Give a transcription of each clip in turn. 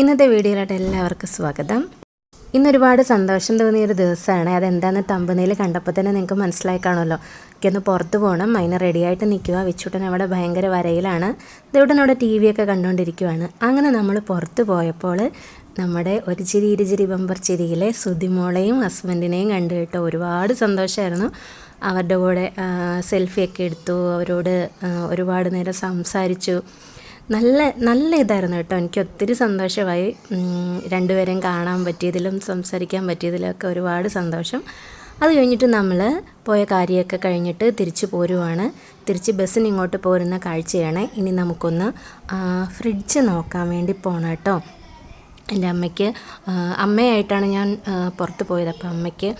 ഇന്നത്തെ വീഡിയോയിലോട്ട് എല്ലാവർക്കും സ്വാഗതം. ഇന്ന് ഒരുപാട് സന്തോഷം തോന്നിയ ഒരു ദിവസമാണ്. അതെന്താണെന്ന് തമ്പനയിൽ കണ്ടപ്പോൾ തന്നെ നിങ്ങൾക്ക് മനസ്സിലായി കാണുമല്ലോ. എനിക്കൊന്ന് പുറത്ത് പോകണം അതിന് റെഡിയായിട്ട് നിൽക്കുക. വിച്ചുട്ടൻ അവിടെ ഭയങ്കര വരയിലാണ്. ദേവുട്ടൻ അവിടെ ടി വി ഒക്കെ കണ്ടുകൊണ്ടിരിക്കുവാണ്. അങ്ങനെ നമ്മൾ പുറത്ത് പോയപ്പോൾ നമ്മുടെ ഒരു ചിരി ഇരുചിരി ബമ്പർ ചിരിയിലെ സുതിമോളെയും ഹസ്ബൻഡിനെയും കണ്ടു കേട്ടോ ഒരുപാട് സന്തോഷമായിരുന്നു. അവരുടെ കൂടെ സെൽഫിയൊക്കെ എടുത്തു. അവരോട് ഒരുപാട് നേരം സംസാരിച്ചു. നല്ല നല്ല ഇതായിരുന്നു കേട്ടോ. എനിക്ക് ഒത്തിരി സന്തോഷമായി. രണ്ടുപേരെയും കാണാൻ പറ്റിയതിലും സംസാരിക്കാൻ പറ്റിയതിലൊക്കെ ഒരുപാട് സന്തോഷം. അത് കഴിഞ്ഞിട്ട് നമ്മൾ പോയ കാര്യമൊക്കെ കഴിഞ്ഞിട്ട് തിരിച്ചു പോരുവാണ്. തിരിച്ച് ബസ്സിന് ഇങ്ങോട്ട് പോരുന്ന കാഴ്ചയാണ്. ഇനി നമുക്കൊന്ന് ഫ്രിഡ്ജ് നോക്കാൻ വേണ്ടി പോകണം കേട്ടോ. എന്റെ അമ്മയ്ക്ക് അമ്മയായിട്ടാണ് ഞാൻ പുറത്ത് പോയത്. അപ്പോൾ അമ്മയ്ക്ക്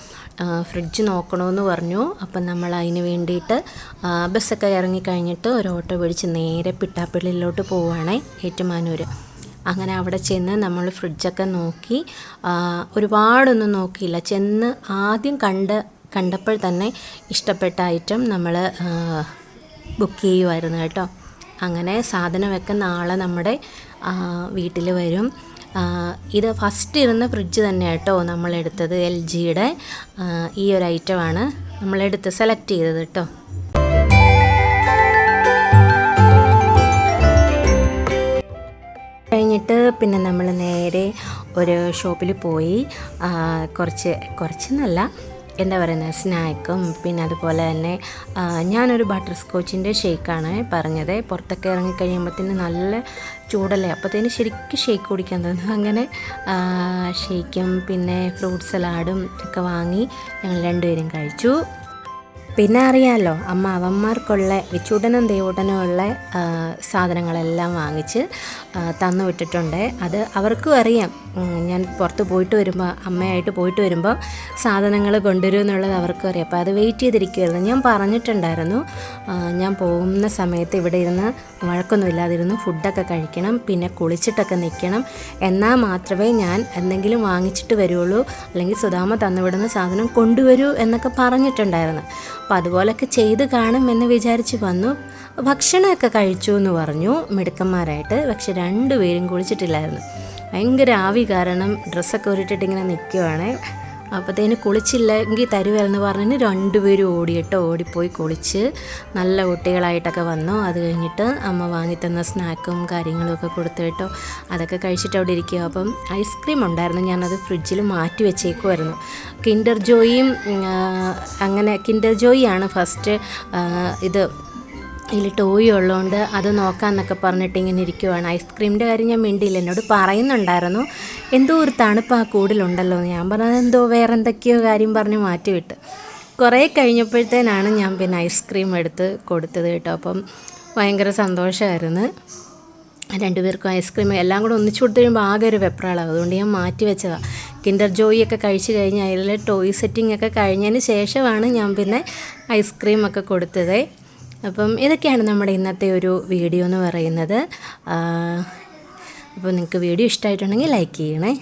ഫ്രിഡ്ജ് നോക്കണമെന്ന് പറഞ്ഞു. അപ്പം നമ്മൾ അതിന് വേണ്ടിയിട്ട് ബസ്സൊക്കെ ഇറങ്ങിക്കഴിഞ്ഞിട്ട് ഒരു ഓട്ടോ പിടിച്ച് നേരെ പിട്ടാപ്പള്ളിയിലോട്ട് പോവുകയാണേ ഏറ്റുമാനൂർ. അങ്ങനെ അവിടെ ചെന്ന് നമ്മൾ ഫ്രിഡ്ജൊക്കെ നോക്കി ഒരുപാടൊന്നും നോക്കിയില്ല. ചെന്ന് ആദ്യം കണ്ട് കണ്ടപ്പോൾ തന്നെ ഇഷ്ടപ്പെട്ട ഐറ്റം നമ്മൾ ബുക്ക് ചെയ്യുമായിരുന്നു കേട്ടോ. അങ്ങനെ സാധനമൊക്കെ നാളെ നമ്മുടെ വീട്ടിൽ വരും. ഇത് ഫസ്റ്റ് ഇരുന്ന ഫ്രിഡ്ജ് തന്നെ കേട്ടോ നമ്മളെടുത്തത് എൽ ജിയുടെ ഈ ഒരു ഐറ്റമാണ് നമ്മളെടുത്ത് സെലക്ട് ചെയ്തത് കേട്ടോ കഴിഞ്ഞിട്ട് പിന്നെ നമ്മൾ നേരെ ഒരു ഷോപ്പിൽ പോയി. കുറച്ച് കുറച്ചെന്നല്ല എന്താ പറയുന്നത് സ്നാക്കും പിന്നെ അതുപോലെ തന്നെ ഞാനൊരു ബട്ടർ സ്കോച്ചിന്റെ ഷേക്കാണ് പറഞ്ഞത്. പുറത്തൊക്കെ ഇറങ്ങിക്കഴിയുമ്പോഴത്തേന് നല്ല ചൂടല്ലേ? അപ്പോഴത്തേന് ശരിക്കും ഷേക്ക് കുടിക്കാൻ തോന്നുന്നു അങ്ങനെ ഷേക്കും പിന്നെ ഫ്രൂട്ട് സലാഡും ഒക്കെ വാങ്ങി ഞങ്ങൾ രണ്ടുപേരും കഴിച്ചു. പിന്നെ അറിയാമല്ലോ അമ്മ അവന്മാർക്കുള്ള വിച്ചൂടനും ദേവൂടനും ഉള്ള സാധനങ്ങളെല്ലാം വാങ്ങിച്ച് തന്നു വിട്ടിട്ടുണ്ട് അത് അവർക്കും അറിയാം. ഞാൻ പുറത്ത് പോയിട്ട് വരുമ്പോൾ അമ്മയായിട്ട് പോയിട്ട് വരുമ്പോൾ സാധനങ്ങൾ കൊണ്ടുവരും എന്നുള്ളത് അവർക്കും അറിയാം. അപ്പോൾ അത് വെയിറ്റ് ചെയ്തിരിക്കുമായിരുന്നു ഞാൻ പറഞ്ഞിട്ടുണ്ടായിരുന്നു ഞാൻ പോകുന്ന സമയത്ത് ഇവിടെ ഇരുന്ന് വഴക്കൊന്നും ഇല്ലാതിരുന്ന് ഫുഡൊക്കെ കഴിക്കണം പിന്നെ കുളിച്ചിട്ടൊക്കെ നിൽക്കണം. എന്നാൽ മാത്രമേ ഞാൻ എന്തെങ്കിലും വാങ്ങിച്ചിട്ട് വരുള്ളൂ അല്ലെങ്കിൽ സുധാമ തന്നുവിടുന്ന സാധനം കൊണ്ടുവരൂ എന്നൊക്കെ പറഞ്ഞിട്ടുണ്ടായിരുന്നു. അപ്പോൾ അതുപോലൊക്കെ ചെയ്ത് കാണും എന്ന് വിചാരിച്ച് വന്നു. ഭക്ഷണമൊക്കെ കഴിച്ചു എന്ന് പറഞ്ഞു മിടുക്കന്മാരായിട്ട്. പക്ഷെ രണ്ടുപേരും കുളിച്ചിട്ടില്ലായിരുന്നു. ഭയങ്കര ആവി കാരണം ഡ്രസ്സൊക്കെ ഉരുട്ടിട്ട് ഇങ്ങനെ നിൽക്കുവാണ് അപ്പോഴത്തേന് കുളിച്ചില്ലെങ്കിൽ തരുവെന്ന് പറഞ്ഞിട്ട് രണ്ടുപേരും ഓടിയിട്ട് ഓടിപ്പോയി കുളിച്ച് നല്ല കുട്ടികളായിട്ടൊക്കെ വന്നു. അത് കഴിഞ്ഞിട്ട് അമ്മ വാങ്ങിത്തന്ന സ്നാക്കും കാര്യങ്ങളും ഒക്കെ കൊടുത്തു കേട്ടോ. അതൊക്കെ കഴിച്ചിട്ട് അവിടെ ഇരിക്കുക. അപ്പം ഐസ്ക്രീം ഉണ്ടായിരുന്നു. ഞാനത് ഫ്രിഡ്ജിൽ മാറ്റി വെച്ചേക്കുമായിരുന്നു കിൻഡർ ജോയിയും അങ്ങനെ കിൻഡർ ജോയിയാണ് ഫസ്റ്റ് ഇത് ഇതിൽ ടോയ് ഉള്ളതുകൊണ്ട് അത് നോക്കാമെന്നൊക്കെ പറഞ്ഞിട്ട് ഇങ്ങനെ ഇരിക്കുവാണ്. ഐസ്ക്രീമിന്റെ കാര്യം ഞാൻ മിണ്ടിയില്ല. എന്നോട് പറയുന്നുണ്ടായിരുന്നു. എന്തോ ഒരു തണുപ്പ് ആ കൂടിലുണ്ടല്ലോ ഞാൻ പറഞ്ഞത് എന്തോ വേറെ എന്തൊക്കെയോ കാര്യം പറഞ്ഞ് മാറ്റിവിട്ട്. കുറേ കഴിഞ്ഞപ്പോഴത്തേനാണ് ഞാൻ പിന്നെ ഐസ്ക്രീം എടുത്ത് കൊടുത്തത് കേട്ടോ. അപ്പം ഭയങ്കര സന്തോഷമായിരുന്നു. രണ്ടുപേർക്കും ഐസ്ക്രീം എല്ലാം കൂടെ ഒന്നിച്ചു കൊടുത്തു കഴിയുമ്പോൾ ആകെ ഒരു വെപ്രാളാവും അതുകൊണ്ട് ഞാൻ മാറ്റി വെച്ചതാണ് കിൻഡർ ജോയിയൊക്കെ കഴിച്ച് കഴിഞ്ഞ് അതിൽ ടോയ് സെറ്റിംഗ് ഒക്കെ കഴിഞ്ഞതിന് ശേഷമാണ് ഞാൻ പിന്നെ ഐസ്ക്രീം ഒക്കെ കൊടുത്തത്. അപ്പം ഇതൊക്കെയാണ് നമ്മുടെ ഇന്നത്തെ ഒരു വീഡിയോ എന്ന് പറയുന്നത്. അപ്പോൾ നിങ്ങൾക്ക് വീഡിയോ ഇഷ്ടമായിട്ടുണ്ടെങ്കിൽ ലൈക്ക് ചെയ്യണേ.